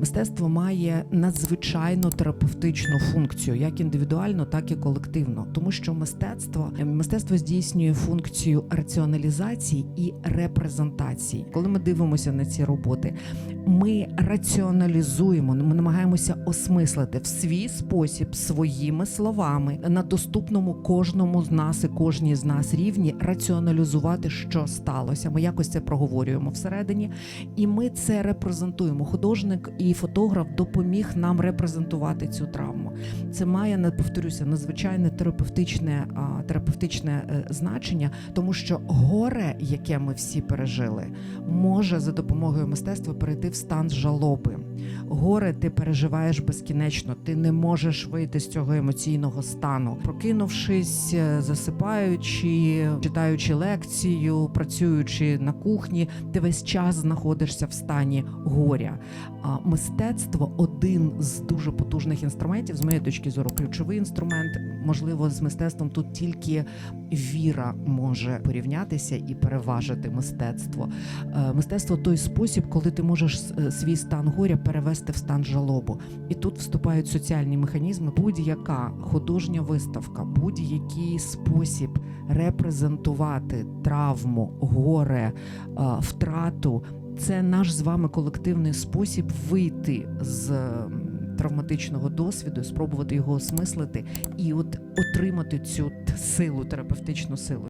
Мистецтво має надзвичайно терапевтичну функцію, як індивідуально, так і колективно, тому що мистецтво мистецтво здійснює функцію раціоналізації і репрезентації. Коли ми дивимося на ці роботи, ми раціоналізуємо, ми намагаємося осмислити в свій спосіб своїми словами на доступному кожному з нас і кожній з нас рівні раціоналізувати, що сталося. Ми якось це проговорюємо всередині, і ми це репрезентуємо. Художник і фотограф допоміг нам репрезентувати цю травму. Це має не повторюся надзвичайне терапевтичне а, терапевтичне е, значення, тому що горе, яке ми всі пережили, може за допомогою мистецтва перейти в стан жалоби. Горе ти переживаєш безкінечно, ти не можеш вийти з цього емоційного стану. Прокинувшись, е, засипаючи, читаючи лекцію, працюючи на кухні, ти весь час знаходишся в стані горя. А мистецтво один з дуже потужних інструментів, з моєї точки зору, ключовий інструмент. Можливо, з мистецтвом тут тільки віра може порівнятися і переважити мистецтво. Е, Мистецтво той спосіб, коли ти можеш е, свій стан горя перевести в стан жалобу. І тут вступають соціальні механізми. Будь-яка художня виставка, будь-який спосіб репрезентувати травму, горе, е, втрату. Це наш з вами колективний спосіб вийти з травматичного досвіду, спробувати його осмислити і от отримати цю силу, терапевтичну силу.